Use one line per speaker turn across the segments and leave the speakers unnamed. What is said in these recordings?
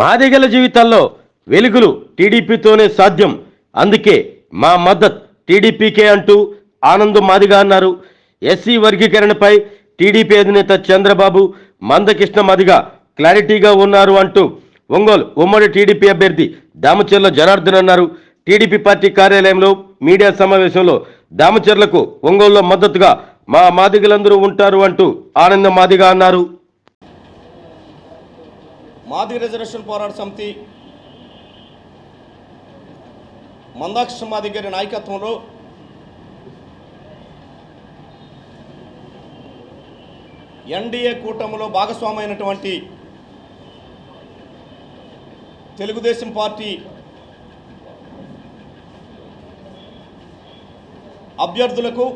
మాదిగల జీవితాల్లో వెలుగులు టీడీపీతోనే సాధ్యం. అందుకే మా మద్దత్ టీడీపీకే అంటూ ఆనంద్ మాదిగ అన్నారు. ఎస్సీ వర్గీకరణపై టీడీపీ అధినేత చంద్రబాబు మందకృష్ణ మాదిగ క్లారిటీగా ఉన్నారు అంటూ ఒంగోలు ఉమ్మడి టీడీపీ అభ్యర్థి దామచర్ల జనార్దన్ అన్నారు. టీడీపీ పార్టీ కార్యాలయంలో మీడియా సమావేశంలో దామచర్లకు ఒంగోలులో మద్దతుగా మా మాదిగలందరూ ఉంటారు అంటూ ఆనంద మాదిగ అన్నారు.
మాది రిజర్వేషన్ పోరాట సమితి. మందాకృష్ణ మాది గారి నాయకత్వంలో ఎన్డీఏ కూటమిలో భాగస్వామైనటువంటి తెలుగుదేశం పార్టీ అభ్యర్థులకు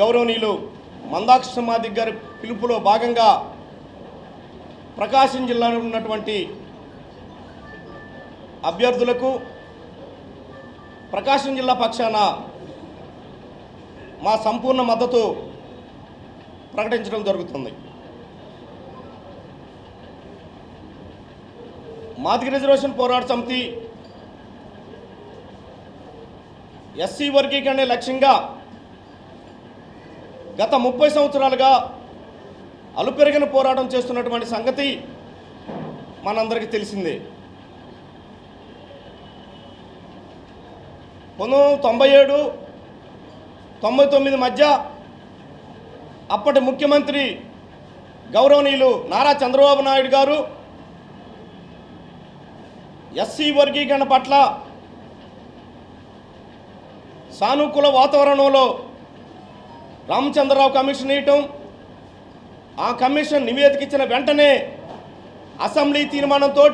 గౌరవనీయులు మందాకృష్ణ మాదిక్ గారి పిలుపులో భాగంగా ప్రకాశం జిల్లాలో ఉన్నటువంటి అభ్యర్థులకు ప్రకాశం జిల్లా పక్షాన మా సంపూర్ణ మద్దతు ప్రకటించడం జరుగుతుంది. మాదిక రిజర్వేషన్ పోరాట సమితి ఎస్సీ వర్గీకరణ లక్ష్యంగా గత ముప్పై సంవత్సరాలుగా అలుపెరగిన పోరాటం చేస్తున్నటువంటి సంగతి మనందరికీ తెలిసిందే. పంతొమ్మిది తొంభై ఏడు తొంభై తొమ్మిది మధ్య అప్పటి ముఖ్యమంత్రి గౌరవనీయులు నారా చంద్రబాబు నాయుడు గారు ఎస్సీ వర్గీకరణ పట్ల సానుకూల వాతావరణంలో రామచంద్రరావు కమిషన్ వేయటం ఆ కమిషన్ నివేదిక ఇచ్చిన వెంటనే అసెంబ్లీ తీర్మానంతో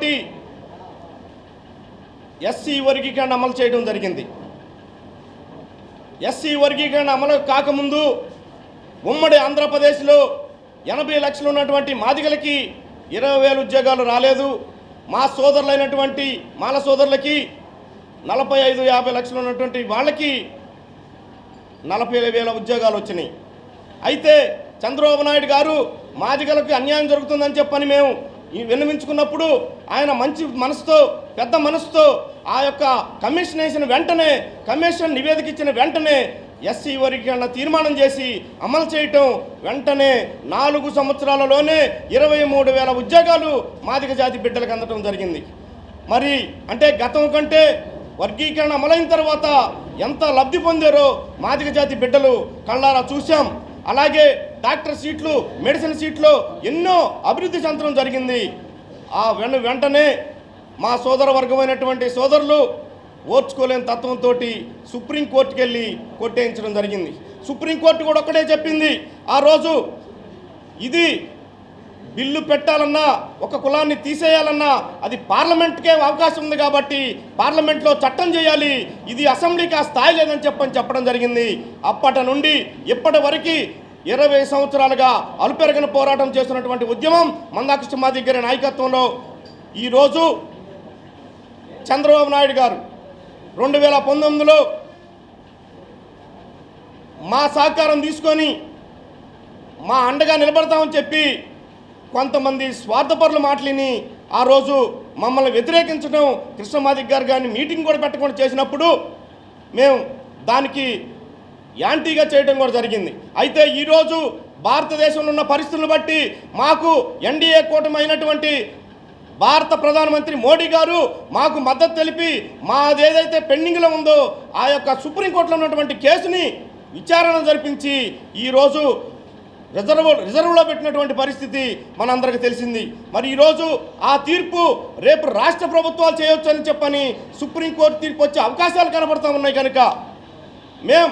ఎస్సీ వర్గీకరణ అమలు చేయడం జరిగింది. ఎస్సీ వర్గీకరణ అమలు కాకముందు ఉమ్మడి ఆంధ్రప్రదేశ్లో ఎనభై లక్షలు ఉన్నటువంటి మాదిగలకి ఇరవై వేల ఉద్యోగాలు రాలేదు. మా సోదరులైనటువంటి మాల సోదరులకి నలభై ఐదు యాభై లక్షలు ఉన్నటువంటి వాళ్ళకి నలభై వేల ఉద్యోగాలు వచ్చినాయి. అయితే చంద్రబాబు నాయుడు గారు మాదిగలకు అన్యాయం జరుగుతుందని చెప్పని మేము విన్నవించుకున్నప్పుడు ఆయన మంచి మనసుతో పెద్ద మనసుతో ఆ యొక్క కమిషన్ వేసిన వెంటనే కమిషన్ నివేదిక ఇచ్చిన వెంటనే ఎస్సీ వర్గీకరణ తీర్మానం చేసి అమలు చేయటం వెంటనే నాలుగు సంవత్సరాలలోనే ఇరవై మూడు వేల ఉద్యోగాలు మాదిక జాతి బిడ్డలకు అందటం జరిగింది. మరి అంటే గతం కంటే వర్గీకరణ అమలైన తర్వాత ఎంత లబ్ధి పొందారో మాదిక జాతి బిడ్డలు కళ్ళారా చూశాం. అలాగే డాక్టర్ సీట్లు మెడిసిన్ సీట్లు ఎన్నో అభివృద్ధి చెందడం జరిగింది. ఆ వెను వెంటనే మా సోదర వర్గమైనటువంటి సోదరులు ఓర్చుకోలేని తత్వంతో సుప్రీంకోర్టుకి వెళ్ళి కొట్టేయించడం జరిగింది. సుప్రీంకోర్టు కూడా ఒక్కటే చెప్పింది. ఆ రోజు ఇది బిల్లు పెట్టాలన్నా ఒక కులాన్ని తీసేయాలన్నా అది పార్లమెంట్కే అవకాశం ఉంది కాబట్టి పార్లమెంట్లో చట్టం చేయాలి. ఇది అసెంబ్లీకి ఆ స్థాయి లేదని చెప్పని చెప్పడం జరిగింది. అప్పటి నుండి ఇప్పటి వరకు ఇరవై సంవత్సరాలుగా అలుపెరగని పోరాటం చేస్తున్నటువంటి ఉద్యమం మందాకృష్ణ మాది గారి నాయకత్వంలో ఈరోజు చంద్రబాబు నాయుడు గారు రెండు వేల పంతొమ్మిదిలో మా సహకారం తీసుకొని మా అండగా నిలబడతామని చెప్పి కొంతమంది స్వార్థపరులు మాటలిని ఆ రోజు మమ్మల్ని వ్యతిరేకించడం కృష్ణమాదిక్ గారు గారిని మీటింగ్ కూడా పెట్టకుండా చేసినప్పుడు మేము దానికి యాంటీగా చేయడం కూడా జరిగింది. అయితే ఈరోజు భారతదేశంలో ఉన్న పరిస్థితులను బట్టి మాకు ఎన్డీఏ కూటమి అయినటువంటి భారత ప్రధానమంత్రి మోడీ గారు మాకు మద్దతు తెలిపి మాది ఏదైతే పెండింగ్లో ఉందో ఆ యొక్క సుప్రీంకోర్టులో ఉన్నటువంటి కేసుని విచారణ జరిపించి ఈరోజు రిజర్వ్ రిజర్వ్లో పెట్టినటువంటి పరిస్థితి మనందరికీ తెలిసింది. మరి ఈరోజు ఆ తీర్పు రేపు రాష్ట్ర ప్రభుత్వాలు చేయొచ్చు అని చెప్పని సుప్రీంకోర్టు తీర్పు వచ్చే అవకాశాలు కనబడుతూ ఉన్నాయి కనుక మేం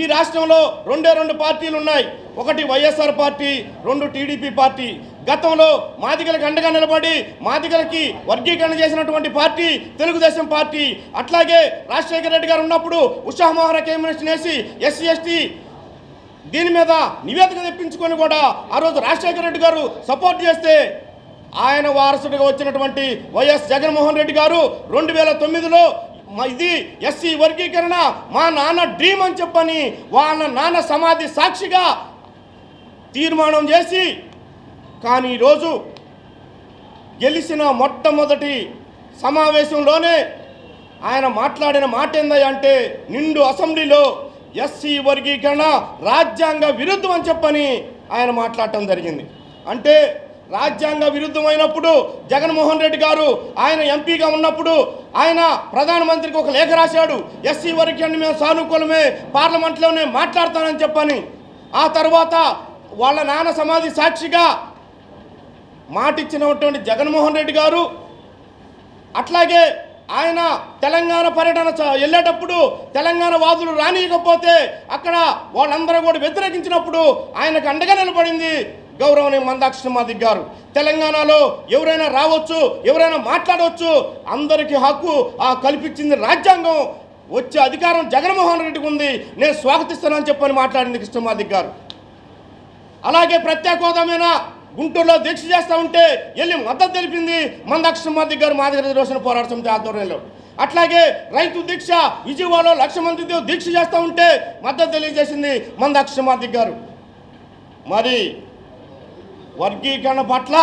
ఈ రాష్ట్రంలో రెండే రెండు పార్టీలు ఉన్నాయి. ఒకటి వైఎస్ఆర్ పార్టీ రెండు టీడీపీ పార్టీ. గతంలో మాదిగలకు అండగా నిలబడి మాదిగలకి వర్గీకరణ చేసినటువంటి పార్టీ తెలుగుదేశం పార్టీ. అట్లాగే రాజశేఖర రెడ్డి గారు ఉన్నప్పుడు ఉషామోహర కేమినేషన్ వేసి ఎస్సీ ఎస్టీ దీని మీద నివేదిక తెప్పించుకొని కూడా ఆ రోజు రాజశేఖర రెడ్డి గారు సపోర్ట్ చేస్తే ఆయన వారసుడిగా వచ్చినటువంటి వైఎస్ జగన్మోహన్ రెడ్డి గారు రెండు వేల తొమ్మిదిలో ఇది ఎస్సీ వర్గీకరణ మా నాన్న డ్రీమ్ అని చెప్పని వాళ్ళ నాన్న సమాధి సాక్షిగా తీర్మానం చేసి కానీ ఈరోజు గెలిచిన మొట్టమొదటి సమావేశంలోనే ఆయన మాట్లాడిన మాట ఏందంటే అంటే నిండు అసెంబ్లీలో ఎస్సీ వర్గీకరణ రాజ్యాంగ విరుద్ధం అని చెప్పని ఆయన మాట్లాడటం జరిగింది. అంటే రాజ్యాంగ విరుద్ధమైనప్పుడు జగన్మోహన్ రెడ్డి గారు ఆయన ఎంపీగా ఉన్నప్పుడు ఆయన ప్రధానమంత్రికి ఒక లేఖ రాశాడు ఎస్సీ వర్గాన్ని మేము సానుకూలమే పార్లమెంట్లోనే మాట్లాడతానని చెప్పని. ఆ తర్వాత వాళ్ళ నాన్న సమాధి సాక్షిగా మాటిచ్చినటువంటి జగన్మోహన్ రెడ్డి గారు అట్లాగే ఆయన తెలంగాణ పర్యటన వెళ్ళేటప్పుడు తెలంగాణ వాదులు రానియకపోతే అక్కడ వాళ్ళందరూ కూడా వ్యతిరేకించినప్పుడు ఆయనకు అండగా నిలబడింది గౌరవనీయ మందాక్షి మాదిక్ గారు తెలంగాణలో ఎవరైనా రావచ్చు ఎవరైనా మాట్లాడవచ్చు అందరికీ హక్కు ఆ కల్పించింది రాజ్యాంగం. వచ్చే అధికారం జగన్మోహన్ రెడ్డికి ఉంది. నేను స్వాగతిస్తానని చెప్పని మాట్లాడింది కృష్ణమాదిక్ గారు. అలాగే ప్రత్యేక హోదామైన గుంటూరులో దీక్ష చేస్తూ ఉంటే వెళ్ళి మద్దతు తెలిపింది మందాక్షమాది గారు మాది రోజున పోరాట సమితి ఆధ్వర్యంలో. అట్లాగే రైతు దీక్ష విజయవాడలో లక్ష మందితో దీక్ష చేస్తూ ఉంటే మద్దతు తెలియజేసింది మందాక్షమాది గారు. మరి వర్గీకరణ పట్ల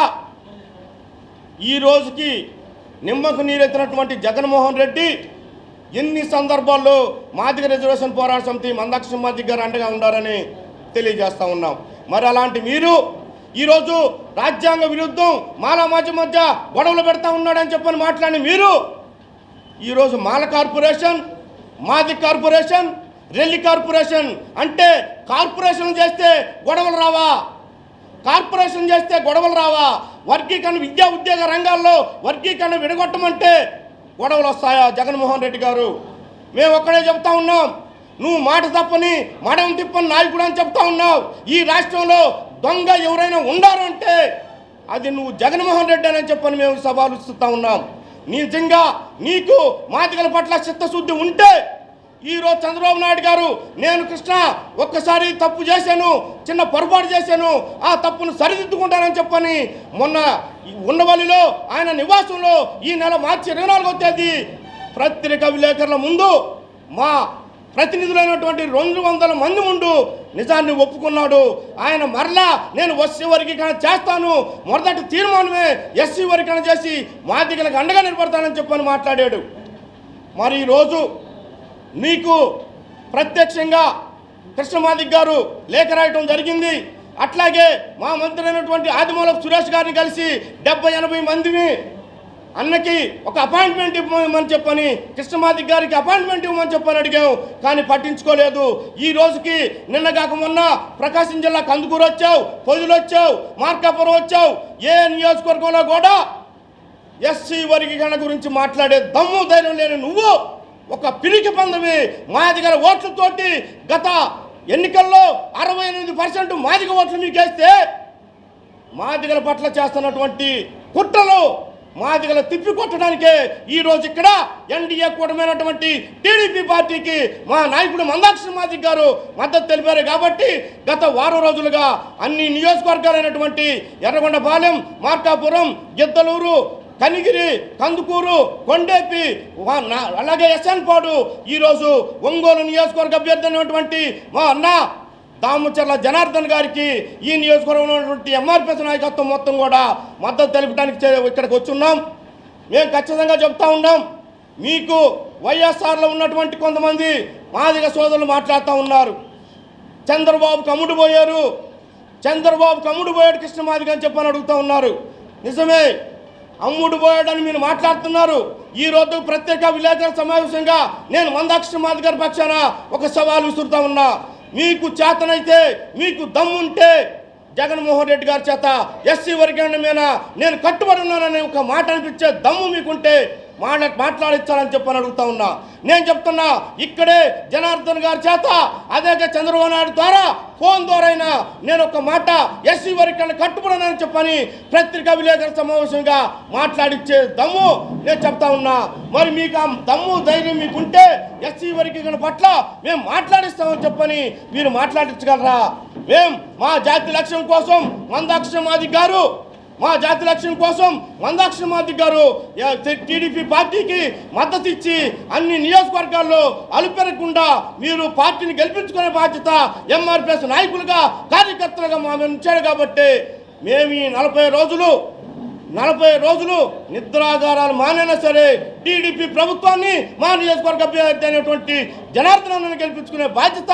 ఈ రోజుకి నిమ్మకు నీరెత్తినటువంటి జగన్మోహన్ రెడ్డి ఎన్ని సందర్భాల్లో మాదిగ రిజర్వేషన్ పోరాట సమితి మందాక్ష సింహా గారు అండగా ఉండాలని తెలియజేస్తా ఉన్నాం. మరి అలాంటి మీరు ఈరోజు రాజ్యాంగ విరుద్ధం మాల మధ్య మధ్య గొడవలు పెడతా ఉన్నాడని చెప్పని మాట్లాడి మీరు ఈరోజు మాల కార్పొరేషన్ మాది కార్పొరేషన్ రెల్లి కార్పొరేషన్ అంటే కార్పొరేషన్ చేస్తే గొడవలు రావా? కార్పొరేషన్ చేస్తే గొడవలు రావా? వర్గీకరణ విద్యా ఉద్యోగ రంగాల్లో వర్గీకరణ విడగొట్టమంటే గొడవలు వస్తాయా? జగన్మోహన్ రెడ్డి గారు? మేము ఒక్కడే చెప్తా ఉన్నాం. నువ్వు మాట తప్పని మడం తిప్పని నాయకుడు అని చెప్తా ఉన్నావు. ఈ రాష్ట్రంలో దొంగ ఎవరైనా ఉండారు అంటే అది నువ్వు జగన్మోహన్ రెడ్డి అని చెప్పని మేము సవాలు ఇస్తూ ఉన్నాం. నిజంగా నీకు మాదిగల పట్ల చిత్తశుద్ధి ఉంటే ఈరోజు చంద్రబాబు నాయుడు గారు నేను కృష్ణ ఒక్కసారి తప్పు చేశాను చిన్న పొరపాటు చేశాను ఆ తప్పును సరిదిద్దుకుంటానని చెప్పని మొన్న ఉండవల్లిలో ఆయన నివాసంలో ఈ నెల మార్చి ఇరవై నాలుగో తేదీ పత్రిక విలేకరుల ముందు మా ప్రతినిధులైనటువంటి రెండు వందల మంది ముందు నిజాన్ని ఒప్పుకున్నాడు. ఆయన మరలా నేను ఎస్సీ వర్గీకరణ చేస్తాను మొదటి తీర్మానమే ఎస్సీ వర్గీకరణ చేసి మాదిగలకు అండగా నిలబడతానని చెప్పని మాట్లాడాడు. మరి ఈరోజు నీకు ప్రత్యక్షంగా కృష్ణమాదిక్ గారు లేఖ రాయటం జరిగింది. అట్లాగే మా మంత్రి అయినటువంటి ఆదిమూలపు సురేష్ గారిని కలిసి డెబ్బై ఎనభై మందిని అన్నకి ఒక అపాయింట్మెంట్ ఇవ్వమని చెప్పని కృష్ణమాదిక్ గారికి అపాయింట్మెంట్ ఇవ్వమని చెప్పని అడిగాం. కానీ పట్టించుకోలేదు. ఈ రోజుకి నిన్న కాక మొన్న ప్రకాశం జిల్లా కందుకూరు వచ్చావు పొదులు వచ్చావు మార్కాపురం వచ్చావు. ఏ నియోజకవర్గంలో కూడా ఎస్సీ వర్గీకరణ గురించి మాట్లాడే దమ్ము ధైర్యం లేని నువ్వు ఒక పిరికి పందవి మాదిగల ఓట్లతోటి గత ఎన్నికల్లో అరవై ఎనిమిది పర్సెంట్ మాదిగ ఓట్లు మీకేస్తే మాదిగల పట్ల చేస్తున్నటువంటి కుట్రలు మాదిగల తిప్పి కొట్టడానికే ఈ రోజు ఇక్కడ ఎన్డీఏ కూటమైనటువంటి టీడీపీ పార్టీకి మా నాయకుడు మందాక్షి మాదిక్ గారు మద్దతు తెలిపారు కాబట్టి గత వారం రోజులుగా అన్ని నియోజకవర్గాలైనటువంటి ఎర్రగొండపాలెం మార్కాపురం గిద్దలూరు కనిగిరి కందుకూరు కొండేపి అలాగే ఎస్ఎన్ పాడు. ఈరోజు ఒంగోలు నియోజకవర్గ అభ్యర్థి అయినటువంటి మా అన్న దాముచర్ల జనార్దన్ గారికి ఈ నియోజకవర్గంలో ఉన్నటువంటి ఎంఆర్పిఎస్ నాయకత్వం మొత్తం కూడా మద్దతు తెలుపడానికి చే- ఇక్కడికి వచ్చున్నాం. మేము ఖచ్చితంగా చెప్తా ఉన్నాం. మీకు వైఎస్ఆర్లో ఉన్నటువంటి కొంతమంది మాదిగ సోదరులు మాట్లాడుతూ ఉన్నారు. చంద్రబాబు కమ్ముడు పోయారు. చంద్రబాబు కమ్ముడు పోయాడు కృష్ణమాదిగ అని చెప్పని అడుగుతూ ఉన్నారు. నిజమే అమ్ముడు పోయాడని మీరు మాట్లాడుతున్నారు. ఈ రోజు ప్రత్యేక విలేకరుల సమావేశంగా నేను మందాక్షి మాది గారి పక్షాన ఒక సవాల్ విసురుతా ఉన్నా. మీకు చేతనైతే మీకు దమ్ముంటే జగన్మోహన్ రెడ్డి గారి చేత ఎస్సీ వర్గీకరణ మీద నేను కట్టుబడి ఉన్నానని ఒక మాట అనిపించే దమ్ము మీకుంటే మాట్లా మాట్లాడించాలని చెప్పని అడుగుతా ఉన్నా. నేను చెప్తున్నా ఇక్కడే జనార్దన్ గారి చేత అదే చంద్రబాబు నాయుడు ద్వారా ఫోన్ ద్వారా నేను ఒక మాట ఎస్సీ వర్గీకరణ కట్టుబడనని చెప్పని పత్రికా విలేకరుల సమావేశంగా మాట్లాడిచ్చే దమ్ము నేను చెప్తా ఉన్నా. మరి మీకు ఆ దమ్ము ధైర్యం మీకుంటే ఎస్సీ వర్గీకరణ పట్ల మేము మాట్లాడిస్తామని చెప్పని మీరు మాట్లాడించగలరా? మేం మా జాతి లక్ష్యం కోసం మందాక్షమాది గారు మా జాతి లక్ష్యం కోసం మందాక్షమాది గారు టీడీపీ పార్టీకి మద్దతు ఇచ్చి అన్ని నియోజకవర్గాల్లో అలుపెరగకుండా మీరు పార్టీని గెలిపించుకునే బాధ్యత ఎంఆర్పిఎస్ నాయకులుగా కార్యకర్తలుగా మా ఉంచాడు కాబట్టి మేము ఈ నలభై రోజులు నలభై రోజులు నిద్రాగారాలు మానైనా సరే టీడీపీ ప్రభుత్వాన్ని మా నియోజకవర్గ అభ్యర్థి అయినటువంటి జనార్దనాన్ని గెలిపించుకునే బాధ్యత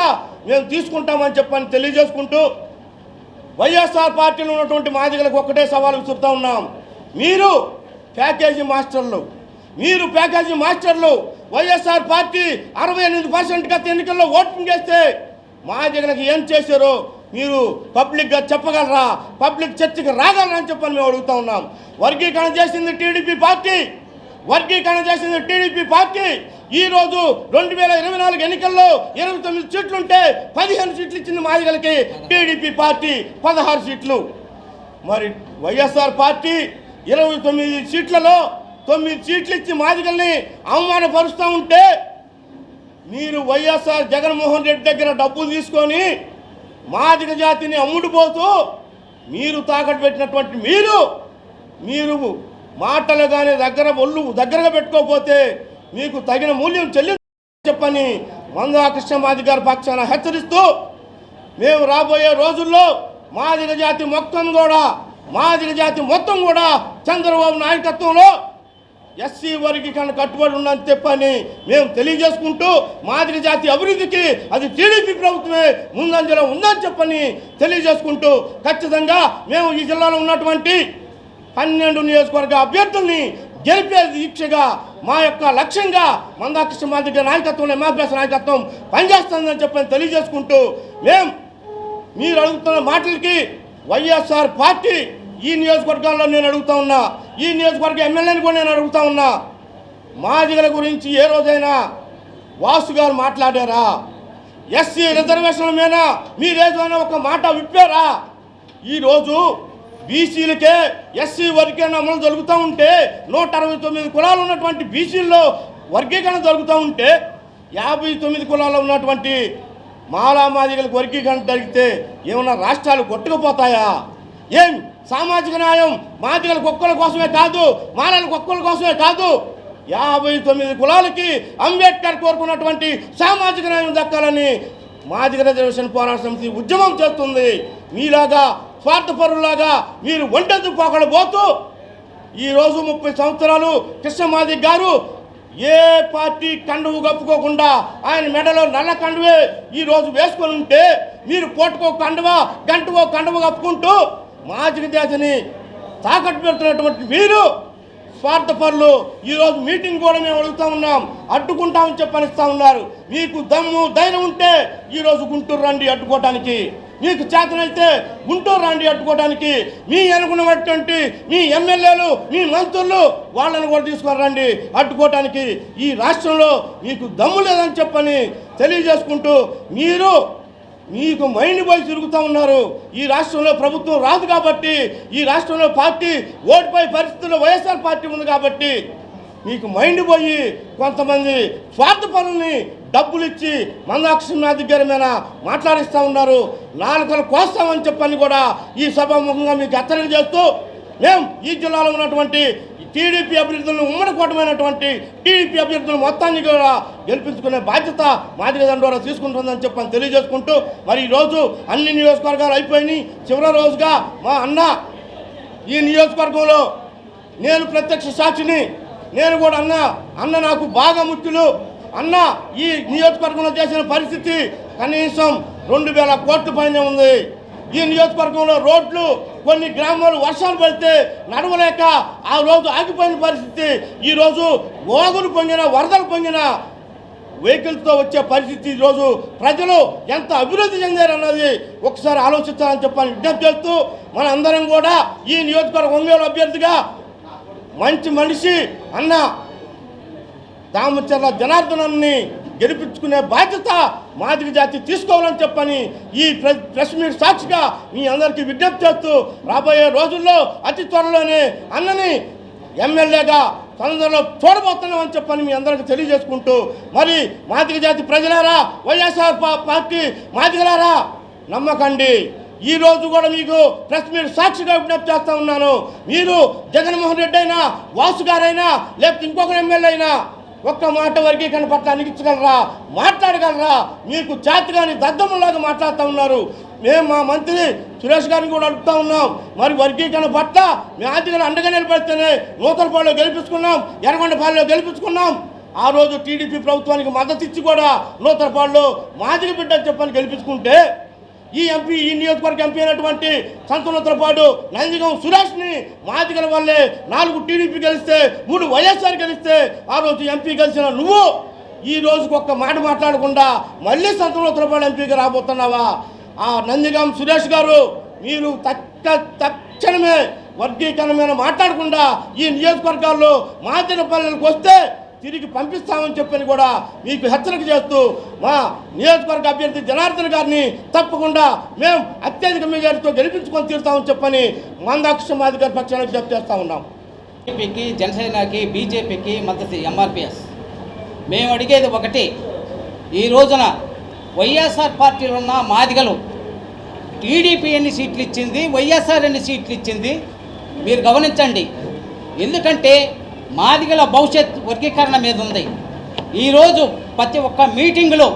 మేము తీసుకుంటామని చెప్పని తెలియజేసుకుంటూ వైఎస్ఆర్ పార్టీలో ఉన్నటువంటి మాదిగలకు ఒక్కటే సవాలు చెప్తా ఉన్నాం. మీరు ప్యాకేజీ మాస్టర్లు. మీరు ప్యాకేజీ మాస్టర్లు. వైఎస్ఆర్ పార్టీ అరవై ఎనిమిది పర్సెంట్ గత ఎన్నికల్లో ఓటింగ్ చేస్తే మాదిగలకు ఏం చేశారో మీరు పబ్లిక్గా చెప్పగలరా? పబ్లిక్ చర్చకి రాగలరా అని చెప్పని మేము అడుగుతా ఉన్నాం. వర్గీకరణ చేసింది టీడీపీ పార్టీ. వర్గీకరణ చేసింది టీడీపీ పార్టీ. ఈ రోజు రెండు వేల ఇరవై నాలుగు ఎన్నికల్లో ఇరవై తొమ్మిది సీట్లుంటే పదిహేను సీట్లు ఇచ్చింది మాదిగలకి టీడీపీ పార్టీ పదహారు సీట్లు. మరి వైఎస్ఆర్ పార్టీ ఇరవై తొమ్మిది సీట్లలో తొమ్మిది సీట్లు ఇచ్చి మాదిగల్ని అవమానపరుస్తూ ఉంటే మీరు వైఎస్ఆర్ జగన్మోహన్ రెడ్డి దగ్గర డబ్బులు తీసుకొని మాదిగ జాతిని అమ్ముడుపోతూ మీరు తాకట్టు పెట్టినటువంటి మీరు మీరు మాటలు కానీ దగ్గర ఒళ్ళు దగ్గరగా పెట్టుకోకపోతే మీకు తగిన మూల్యం చెల్లి చెప్పని మందా కృష్ణమాది గారి పక్షాన హెచ్చరిస్తూ మేము రాబోయే రోజుల్లో మాదిగ జాతి మొత్తం కూడా మాదిగ జాతి మొత్తం కూడా చంద్రబాబు నాయకత్వంలో ఎస్సీ వర్గీకరణ కట్టుబడి ఉందని చెప్పని మేము తెలియజేసుకుంటూ మాదిరి జాతి అభివృద్ధికి అది టీడీపీ ప్రభుత్వమే ముందంజలో ఉందని చెప్పని తెలియజేసుకుంటూ ఖచ్చితంగా మేము ఈ జిల్లాలో ఉన్నటువంటి పన్నెండు నియోజకవర్గ అభ్యర్థుల్ని గెలిపే దీక్షగా మా యొక్క లక్ష్యంగా మందాకృష్ణ మాదిగ నాయకత్వం ఎంఆర్పిఎస్ నాయకత్వం పనిచేస్తుందని చెప్పని తెలియజేసుకుంటూ మేం మీరు అడుగుతున్న మాటలకి వైఎస్ఆర్ పార్టీ ఈ నియోజకవర్గాల్లో నేను అడుగుతా ఉన్నా ఈ నియోజకవర్గ ఎమ్మెల్యేని కూడా నేను అడుగుతా ఉన్నా. మాదిగల గురించి ఏ రోజైనా వాసు గారు మాట్లాడారా? ఎస్సీ రిజర్వేషన్ల మీద మీరేదైనా ఒక మాట విప్పారా? ఈరోజు బీసీలకే ఎస్సీ వర్గీకరణ అమలు జరుగుతూ ఉంటే నూట అరవై తొమ్మిది కులాలు ఉన్నటువంటి బీసీల్లో వర్గీకరణ జరుగుతూ ఉంటే యాభై తొమ్మిది కులాల్లో ఉన్నటువంటి మాలామాదిగలకు వర్గీకరణ జరిగితే ఏమన్నా రాష్ట్రాలు కొట్టుకుపోతాయా? ఏం? సామాజిక న్యాయం మాదిగల కుక్కల కోసమే కాదు మాలల కుక్కల కోసమే కాదు. యాభై తొమ్మిది కులాలకి అంబేద్కర్ కోరుకున్నటువంటి సామాజిక న్యాయం దక్కాలని మాదిగ రిజర్వేషన్ పోరాట సమితి ఉద్యమం చేస్తుంది. మీలాగా స్వార్థపరులాగా మీరు ఒంటెత్తు పోకడ పోతూ ఈరోజు ముప్పై సంవత్సరాలు కృష్ణమాది గారు ఏ పార్టీ కండువు కప్పుకోకుండా ఆయన మెడలో నల్ల కండువే ఈరోజు వేసుకొని ఉంటే మీరు పూటకో కండువ గంటకో కండువ కప్పుకుంటూ మాజీ దేశని తాకట్టు పెడుతున్నటువంటి మీరు స్వార్థపరులు ఈరోజు మీటింగ్ కూడా మేము అడుగుతూ ఉన్నాం. అడ్డుకుంటామని చెప్పనిస్తూ ఉన్నారు. మీకు దమ్ము ధైర్యం ఉంటే ఈరోజు గుంటూరు రండి అడ్డుకోవటానికి. మీకు చేతనైతే గుంటూరు రండి అడ్డుకోవడానికి మీ అనుకున్నటువంటి మీ ఎమ్మెల్యేలు మీ మంత్రులు వాళ్ళని కూడా తీసుకొని రండి అడ్డుకోవడానికి ఈ రాష్ట్రంలో మీకు దమ్ము లేదని చెప్పని తెలియజేసుకుంటూ మీరు మీకు మైండ్ పోయి తిరుగుతూ ఉన్నారు. ఈ రాష్ట్రంలో ప్రభుత్వం రాదు కాబట్టి ఈ రాష్ట్రంలో పార్టీ ఓటుపై పరిస్థితుల్లో వైఎస్ఆర్ పార్టీ ఉంది కాబట్టి మీకు మైండ్ పోయి కొంతమంది స్వార్థ పనుల్ని డబ్బులు ఇచ్చి మందాక్షినాథ్ గారి మీద మాట్లాడిస్తూ ఉన్నారు. నాలుకలు కోస్తామని చెప్పని కూడా ఈ సభాముఖంగా మీకు హెచ్చరిక చేస్తూ మేము ఈ జిల్లాలో ఉన్నటువంటి టీడీపీ అభ్యర్థులను ఉమ్మడికోటమైనటువంటి టీడీపీ అభ్యర్థులు మొత్తాన్ని కూడా గెలిపించుకునే బాధ్యత మాదిరి దండోరా తీసుకుంటుందని చెప్పని తెలియజేసుకుంటూ మరి ఈరోజు అన్ని నియోజకవర్గాలు అయిపోయినాయి. చివరి రోజుగా మా అన్న ఈ నియోజకవర్గంలో నేను ప్రత్యక్ష సాక్షిని నేను కూడా అన్న అన్న నాకు బాగా ముఖ్యులు అన్న ఈ నియోజకవర్గంలో చేసిన పరిస్థితి కనీసం రెండు వేల కోట్ల పైన ఉంది. ఈ నియోజకవర్గంలో రోడ్లు కొన్ని గ్రామాలు వర్షాలు పడితే నడవలేక ఆ రోజు ఆగిపోయిన పరిస్థితి. ఈరోజు రోజు ఓగులు పొంగిన వరదలు పొంగిన వెహికల్స్తో వచ్చే పరిస్థితి ఈరోజు ప్రజలు ఎంత అభివృద్ధి చెందారన్నది ఒకసారి ఆలోచించాలని చెప్పని విజ్ఞప్తి చేస్తూ మన అందరం కూడా ఈ నియోజకవర్గ ఒంగోలు అభ్యర్థిగా మంచి మనిషి అన్న దామచర్ల జనార్దనాన్ని గెలిపించుకునే బాధ్యత మాదిగ జాతి తీసుకోవాలని చెప్పని ఈ ప్రెస్ మీట్ సాక్షిగా మీ అందరికీ విజ్ఞప్తి చేస్తూ రాబోయే రోజుల్లో అతి త్వరలోనే అన్నని ఎమ్మెల్యేగా తొందరలో చూడబోతున్నామని చెప్పని మీ అందరికి తెలియజేసుకుంటూ మరి మాదిగ జాతి ప్రజలారా వైఎస్ఆర్ పా- పార్టీ మాదిగలారా నమ్మకండి. ఈ రోజు కూడా మీకు ప్రెస్ మీట్ సాక్షిగా విజ్ఞప్తి చేస్తా ఉన్నాను. మీరు జగన్మోహన్ రెడ్డి అయినా వాసు గారైనా లేకపోతే ఇంకొక ఎమ్మెల్యే అయినా ఒక్క మాట వర్గీకరణ పట్ల అనిగించగలరా మాట్లాడగలరా? మీకు చేతగాని దద్దములాగా మాట్లాడుతూ ఉన్నారు. మేము మా మంత్రి సురేష్ గారిని కూడా అడుగుతా ఉన్నాం. మరి వర్గీకరణ పట్ల మీ ఆర్థిక అండగా నిలబడితేనే నూతనపాడులో గెలిపించుకున్నాం ఎర్రగొండపాడులో గెలిపించుకున్నాం. ఆ రోజు టీడీపీ ప్రభుత్వానికి మద్దతు ఇచ్చి కూడా నూతనపాడులో మాదిరి బిడ్డ చెప్పని గెలిపించుకుంటే ఈ ఎంపీ ఈ నియోజకవర్గ ఎంపీ అయినటువంటి సంతనోత్తరపాటు నందిగం సురేష్ని మాదిగల వల్లే నాలుగు టీడీపీ గెలిస్తే మూడు వైఎస్ఆర్ గెలిస్తే ఆ రోజు ఎంపీ గెలిచిన నువ్వు. ఈ రోజుకు ఒక్క మాట మాట్లాడకుండా మళ్ళీ సంతనోత్తరపాటు ఎంపీకి రాబోతున్నావా? ఆ నందిగం సురేష్ గారు మీరు తక్క తక్షణమే వర్గీకరణమైన మాట్లాడకుండా ఈ నియోజకవర్గాల్లో మాదిగ పల్లెలకు వస్తే తిరిగి పంపిస్తామని చెప్పని కూడా మీకు హెచ్చరిక చేస్తూ మా నియోజకవర్గ అభ్యర్థి జనార్దన్ గారిని తప్పకుండా మేము అత్యధిక మెజారిటీతో గెలిపించుకొని తీరుతామని చెప్పని మందాక్ష మాదిగారి పక్షాన విజ్ఞప్తి చేస్తూ ఉన్నాం.
టీడీపీకి జనసేనకి బీజేపీకి మద్దతు ఎంఆర్పిఎస్. మేము అడిగేది ఒకటి ఈ రోజున వైఎస్ఆర్ పార్టీలో ఉన్న మాదిగలు టీడీపీ ఎన్ని సీట్లు ఇచ్చింది వైఎస్ఆర్ ఎన్ని సీట్లు ఇచ్చింది మీరు గమనించండి. ఎందుకంటే మాదిగల భవిష్యత్ వర్గీకరణ మీద ఉంది. ఈరోజు ప్రతి ఒక్క మీటింగులో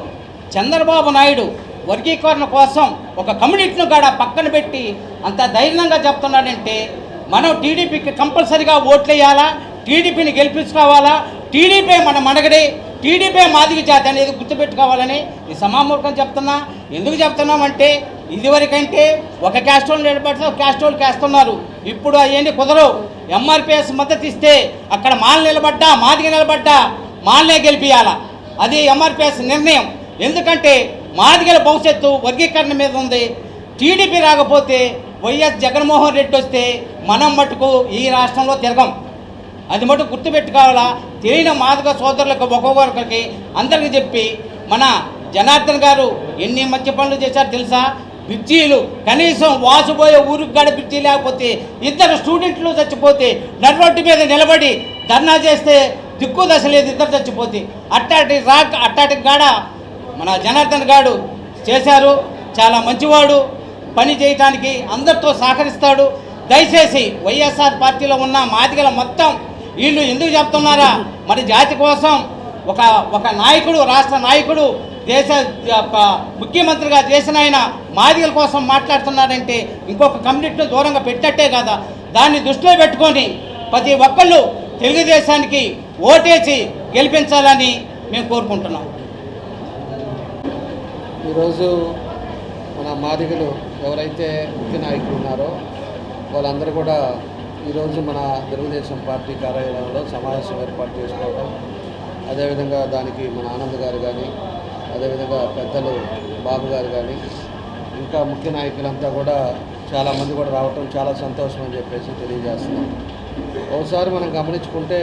చంద్రబాబు నాయుడు వర్గీకరణ కోసం ఒక కమ్యూనిటీని కూడా పక్కన పెట్టి అంత ధైర్యంగా చెప్తున్నాడంటే మనం టీడీపీకి కంపల్సరిగా ఓట్లేయాలా? టీడీపీని గెలిపించుకోవాలా? టీడీపీ మన మనగడే టీడీపీ మాదిగ జాతి అనేది గుర్తుపెట్టుకోవాలని ఈ సమామూర్ఖం చెప్తున్నా. ఎందుకు చెప్తున్నామంటే ఇదివరకంటే ఒక క్యాస్ట్రోల్ వాళ్ళు నిలబడితే ఒక క్యాస్ట్ ఇప్పుడు అవన్నీ కుదరవు. ఎంఆర్పిఎస్ మద్దతు ఇస్తే అక్కడ మాలు నిలబడ్డా మాదిగ నిలబడ్డా మాలనే గెలిపియాల. అది ఎంఆర్పిఎస్ నిర్ణయం. ఎందుకంటే మాదిగల భవిష్యత్తు వర్గీకరణ మీద ఉంది. టీడీపీ రాకపోతే వైఎస్ జగన్మోహన్ రెడ్డి వస్తే మనం మటుకు ఈ రాష్ట్రంలో తిరగం. అది మటుకు గుర్తుపెట్టుకోవాలా? తెలియని మాదిగ సోదరులకు ఒక్కొక్కరికి అందరికీ చెప్పి మన జనార్దన్ గారు ఎన్ని మంచి పనులు చేశారో తెలుసా? బ్రిడ్జీలు కనీసం వాసుపోయే ఊరికి కాడ బ్రిడ్జి లేకపోతే ఇద్దరు స్టూడెంట్లు చచ్చిపోతే నడవడ్డు మీద నిలబడి ధర్నా చేస్తే దిక్కు దశ లేదు ఇద్దరు చచ్చిపోతే. అట్టాటి రాక్ అట్టాటి గాడ మన జనార్దన్ గాడు చేశారు. చాలా మంచివాడు. పని చేయటానికి అందరితో సహకరిస్తాడు. దయచేసి వైఎస్ఆర్ పార్టీలో ఉన్న మాదిగల మొత్తం వీళ్ళు ఎందుకు చెప్తున్నారా? మరి జాతి కోసం ఒక ఒక నాయకుడు రాష్ట్ర నాయకుడు దేశ ముఖ్యమంత్రిగా చేసిన ఆయన మాదిగల కోసం మాట్లాడుతున్నారంటే ఇంకొక కమ్యూనిటీని దూరంగా పెట్టట్టే కదా? దాన్ని దృష్టిలో పెట్టుకొని ప్రతి ఒక్కళ్ళు తెలుగుదేశానికి ఓటేసి గెలిపించాలని మేము కోరుకుంటున్నాం.
ఈరోజు మన మాదిగలు ఎవరైతే ముఖ్య నాయకులు ఉన్నారో వాళ్ళందరూ కూడా ఈరోజు మన తెలుగుదేశం పార్టీ కార్యాలయంలో సమావేశం ఏర్పాటు చేసుకోవడం అదేవిధంగా దానికి మన ఆనంద్ గారు కానీ అదేవిధంగా పెద్దలు బాబు గారు కానీ ఇంకా ముఖ్య నాయకులంతా కూడా చాలామంది కూడా రావటం చాలా సంతోషం అని చెప్పేసి తెలియజేస్తున్నాం. ఒకసారి మనం గమనించుకుంటే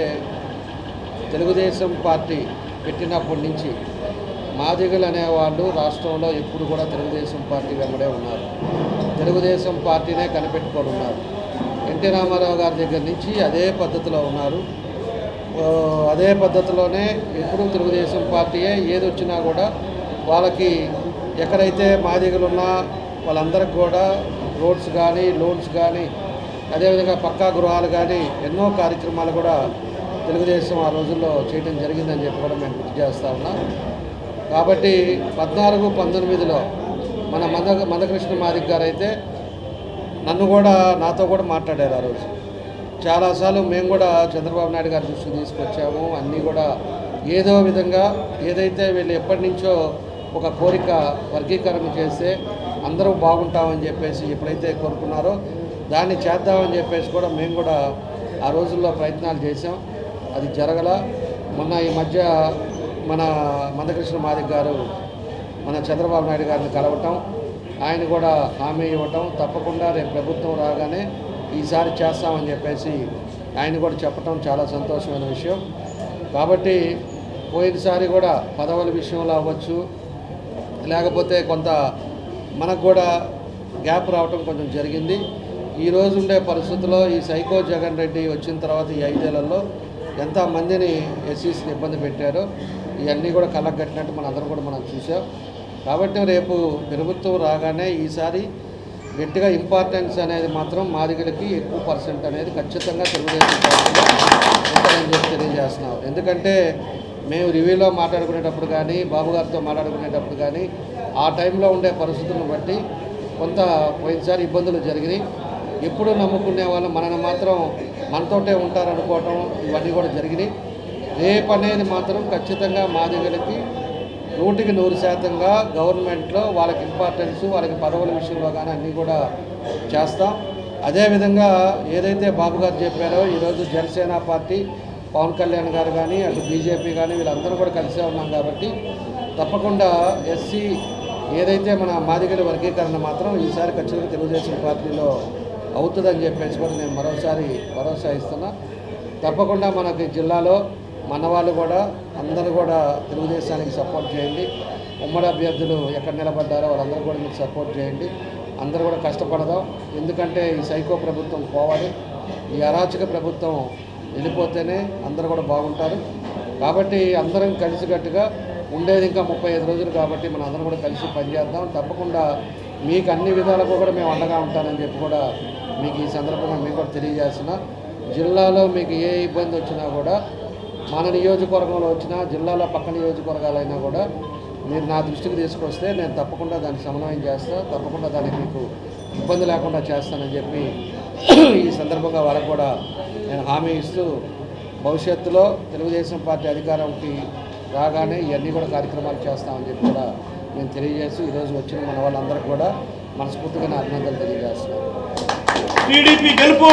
తెలుగుదేశం పార్టీ పెట్టినప్పటి నుంచి మాదిగలు అనేవాళ్ళు రాష్ట్రంలో ఎప్పుడు కూడా తెలుగుదేశం పార్టీ వెంబడే ఉన్నారు. తెలుగుదేశం పార్టీనే కనిపెట్టుకొని ఉన్నారు. ఎన్టీ రామారావు గారి దగ్గర నుంచి అదే పద్ధతిలో ఉన్నారు. అదే పద్ధతిలోనే ఎప్పుడు తెలుగుదేశం పార్టీయే ఏది వచ్చినా కూడా వాళ్ళకి ఎక్కడైతే మాదిగలు ఉన్నా వాళ్ళందరికి కూడా రోడ్స్ కానీ లోన్స్ కానీ అదేవిధంగా పక్కా గృహాలు కానీ ఎన్నో కార్యక్రమాలు కూడా తెలుగుదేశం ఆ రోజుల్లో చేయడం జరిగిందని చెప్పి కూడా మేము గుర్తు చేస్తా ఉన్నాం. కాబట్టి పద్నాలుగు పంతొమ్మిదిలో మన మంద మందకృష్ణ మాదిక్ గారు అయితే నన్ను కూడా నాతో కూడా మాట్లాడారు ఆ రోజు. చాలాసార్లు మేము కూడా చంద్రబాబు నాయుడు గారి దృష్టికి తీసుకొచ్చాము. అన్నీ కూడా ఏదో విధంగా ఏదైతే వీళ్ళు ఎప్పటి నుంచో ఒక కోరిక వర్గీకరణ చేస్తే అందరూ బాగుంటామని చెప్పేసి ఎప్పుడైతే కోరుకున్నారో దాన్ని చేద్దామని చెప్పేసి కూడా మేము కూడా ఆ రోజుల్లో ప్రయత్నాలు చేసాం అది జరగల. మొన్న ఈ మధ్య మన మందకృష్ణ మాదిక్ గారు మన చంద్రబాబు నాయుడు గారిని కలవటం ఆయన కూడా హామీ ఇవ్వటం తప్పకుండా రేపు ప్రభుత్వం రాగానే ఈసారి చేస్తామని చెప్పేసి ఆయన కూడా చెప్పటం చాలా సంతోషమైన విషయం. కాబట్టి పోయినసారి కూడా పదవుల విషయంలో అవ్వచ్చు లేకపోతే కొంత మనకు కూడా గ్యాప్ రావటం కొంచెం జరిగింది. ఈ రోజు ఉండే పరిస్థితుల్లో ఈ సైకో జగన్ రెడ్డి వచ్చిన తర్వాత ఈ ఐదేళ్ళలో ఎంతమందిని ఎస్సీస్ని ఇబ్బంది పెట్టారో ఇవన్నీ కూడా కళ్ళకు కట్టినట్టు మనందరం కూడా మనం చూసాం కాబట్టి రేపు ప్రభుత్వం రాగానే ఈసారి గట్టిగా ఇంపార్టెన్స్ అనేది మాత్రం మాదిగలకి ఎక్కువ పర్సెంట్ అనేది ఖచ్చితంగా తెలుగుదేశం తెలియజేస్తున్నాం చెప్పి ఎందుకంటే మేము రివ్యూలో మాట్లాడుకునేటప్పుడు కానీ బాబు గారితో మాట్లాడుకునేటప్పుడు కానీ ఆ టైంలో ఉండే పరిస్థితులను బట్టి కొంత పోయినసారి ఇబ్బందులు జరిగినాయి. ఎప్పుడు నమ్ముకునే వాళ్ళు మనని మాత్రం మనతోటే ఉంటారనుకోవటం ఇవన్నీ కూడా జరిగినాయి. రేపు అనేది మాత్రం ఖచ్చితంగా మాదిగలకి నూటికి నూరు శాతంగా గవర్నమెంట్లో వాళ్ళకి ఇంపార్టెన్స్ వాళ్ళకి పదవుల విషయంలో కానీ అన్నీ కూడా చేస్తాం. అదేవిధంగా ఏదైతే బాబు గారు చెప్పారో ఈరోజు జనసేన పార్టీ పవన్ కళ్యాణ్ గారు కానీ అటు బీజేపీ కానీ వీళ్ళందరూ కూడా కలిసే ఉన్నాం కాబట్టి తప్పకుండా ఎస్సీ ఏదైతే మన మాదిగల వర్గీకరణ మాత్రం ఈసారి ఖచ్చితంగా తెలుగుదేశం పార్టీలో అవుతుందని చెప్పేసి కూడా నేను మరోసారి భరోసా ఇస్తున్నా. తప్పకుండా మనకి జిల్లాలో మన వాళ్ళు కూడా అందరూ కూడా తెలుగుదేశానికి సపోర్ట్ చేయండి. ఉమ్మడి అభ్యర్థులు ఎక్కడ నిలబడ్డారో వాళ్ళందరూ కూడా మీకు సపోర్ట్ చేయండి. అందరూ కూడా కష్టపడదాం. ఎందుకంటే ఈ సైకో ప్రభుత్వం పోవాలి. ఈ అరాచక ప్రభుత్వం వెళ్ళిపోతేనే అందరూ కూడా బాగుంటారు. కాబట్టి అందరం కలిసికట్టుగా ఉండేది ఇంకా ముప్పై ఐదు రోజులు కాబట్టి మనం అందరం కూడా కలిసి పనిచేద్దాం తప్పకుండా మీకు అన్ని విధాలుగా కూడా మేము అండగా ఉంటానని చెప్పి కూడా మీకు ఈ సందర్భంగా మీకు కూడా తెలియజేస్తున్నా. జిల్లాలో మీకు ఏ ఇబ్బంది వచ్చినా కూడా మన నియోజకవర్గంలో వచ్చినా జిల్లాలో పక్క నియోజకవర్గాలైనా కూడా మీరు నా దృష్టికి తీసుకొస్తే నేను తప్పకుండా దాన్ని సమన్వయం చేస్తాను తప్పకుండా దానికి మీకు ఇబ్బంది లేకుండా చేస్తానని చెప్పి ఈ సందర్భంగా వాళ్ళకు కూడా నేను హామీ ఇస్తూ భవిష్యత్తులో తెలుగుదేశం పార్టీ అధికారంకి రాగానే ఇవన్నీ కూడా కార్యక్రమాలు చేస్తామని చెప్పి కూడా నేను తెలియజేసి ఈరోజు వచ్చిన మన వాళ్ళందరికీ కూడా మనస్ఫూర్తిగా నా అభినందనలు తెలియజేస్తున్నాను.
టీడీపీ గెలుపు!